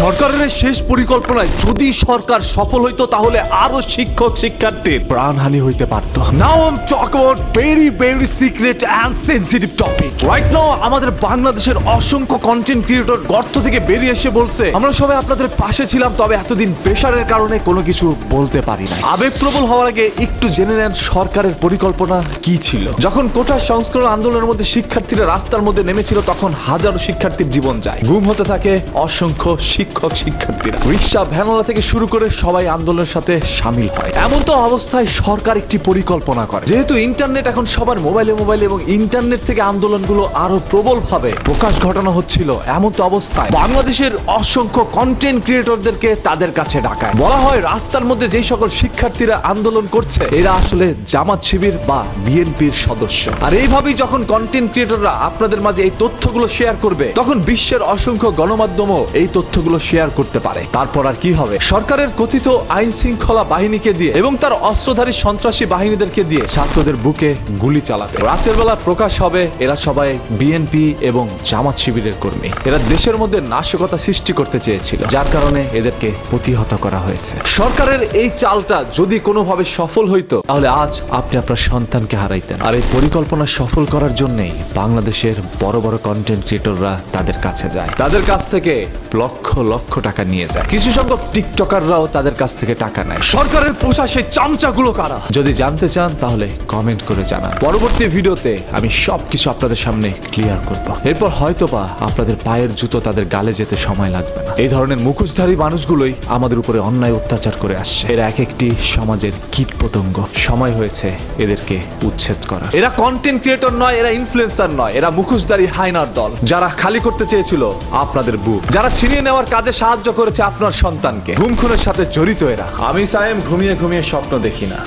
সরকারের শেষ পরিকল্পনায় যদি সরকার সফল হইতো, তাহলে আরও শিক্ষক শিক্ষার্থীর প্রাণহানি হইতে পারত। Now I talk about very very secret and sensitive topic right now আমাদের বাংলাদেশের অসংখ্য কন্টেন্ট ক্রিয়েটর গর্ত থেকে বেরিয়ে এসে বলছে, আমরা সবাই আপনাদের পাশে ছিলাম, তবে এতদিন প্রেশারের কারণে কোনো কিছু বলতে পারি না আবেগপ্রবল হওয়ার আগে একটু জেনে নেন সরকারের পরিকল্পনা কি ছিল। যখন কোটা সংস্করণ আন্দোলনের মধ্যে শিক্ষার্থীরা রাস্তার মধ্যে নেমেছিল, তখন হাজারো শিক্ষার্থীর জীবন যায়। গুম হতে থাকে অসংখ্য শিক্ষক, শিক্ষার্থীরা। রিক্সা, ভ্যানওয়ালা থেকে শুরু করে সবাই আন্দোলনের সাথে সামিল হয়। এমন তো অবস্থায় সরকার একটি পরিকল্পনা করে। যেহেতু ইন্টারনেট এখন সবার মোবাইলে মোবাইলে এবং ইন্টারনেট থেকে আন্দোলনগুলো আরও প্রবল ভাবে প্রকাশ ঘটানো হচ্ছিল, এমন তো অবস্থায় বাংলাদেশের অসংখ্য কন্টেন্ট ক্রিয়েটরদেরকে তাদের কাছে ডাকায়। বলা হয়, রাস্তার মধ্যে যেই সকল শিক্ষার্থীরা আন্দোলন করছে, এরা আসলে জামাত শিবির বা বিএনপির সদস্য। আর এইভাবেই যখন কন্টেন্ট ক্রিয়েটররা আপনাদের মাঝে এই তথ্যগুলো শেয়ার করবে, তখন বিশ্বের অসংখ্য গণমাধ্যমও এই তথ্যগুলো শেয়ার করতে পারে। তারপর আর কি হবে? সরকারের কথিত আইন শৃঙ্খলা বাহিনীকে দিয়ে এবং তার অস্ত্রধারী সন্ত্রাসী বাহিনীদেরকে দিয়ে ছাত্রদের বুকে গুলি চালাবে রাতের বেলা প্রকাশ হবে এরা সবাই বিএনপি এবং জামাত শিবিরের কর্মী। এরা দেশের মধ্যে নাশকতা সৃষ্টি করতে চেয়েছিল, যার কারণে এদেরকে প্রতিহত করা হয়েছে। সরকারের এই চালটা যদি কোনোভাবে সফল হইতো, তাহলে আজ আপনি আপনার সন্তানকে হারাইতেন। আর এই পরিকল্পনা সফল করার জন্যই বাংলাদেশের বড় বড় কন্টেন্ট ক্রিয়েটররা তাদের কাছে যায়। তাদের কাছ থেকে লক্ষ লক্ষ টাকা নিয়ে যায়। কিছু সংখ্যক টিকটকাররাও তাদের কাছ থেকে টাকা নেয়। সরকারের পোষা সেই চামচাগুলো কারা? যদি জানতে চান, তাহলে কমেন্ট করে জানান। পরবর্তী ভিডিওতে আমি সবকিছু আপনাদের সামনে ক্লিয়ার করব। এরপর হয়তোবা আপনাদের পায়ের জুতো তাদের গালে যেতে সময় লাগবে না। এই ধরনের মুখোশধারী মানুষগুলোই আমাদের উপরে অন্যায় অত্যাচার করে আসছে। এরা এক একটি সমাজের কীট পতঙ্গ সময় হয়েছে এদেরকে উচ্ছেদ করা এরা কন্টেন্ট ক্রিয়েটর নয়, এরা ইনফ্লুয়েন্সার নয়, এরা মুখোশধারী হাইনার দল। যারা খালি করতে চেয়েছিল আপনাদের বুক। যারা ছিনিয়ে নেওয়ার কাজে সাহায্য করেছে আপনার সন্তানকে। ঘুম খুনের সাথে জড়িত এরা। আমি সায়েম ঘুমিয়ে ঘুমিয়ে স্বপ্ন দেখি না।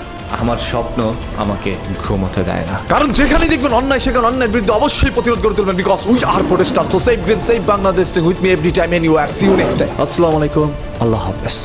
আমার স্বপ্ন আমাকে ঘুমোতে দেয় না। কারণ যেখানে দেখবেন অন্যায় সেখানে অন্যায়ের বিরুদ্ধে অবশ্যই প্রতিরোধ করে তুলবেন because we are protester so save green save Bangladesh with me every time any R see you next time আসসালামু আলাইকুম। আল্লাহ হাফেজ।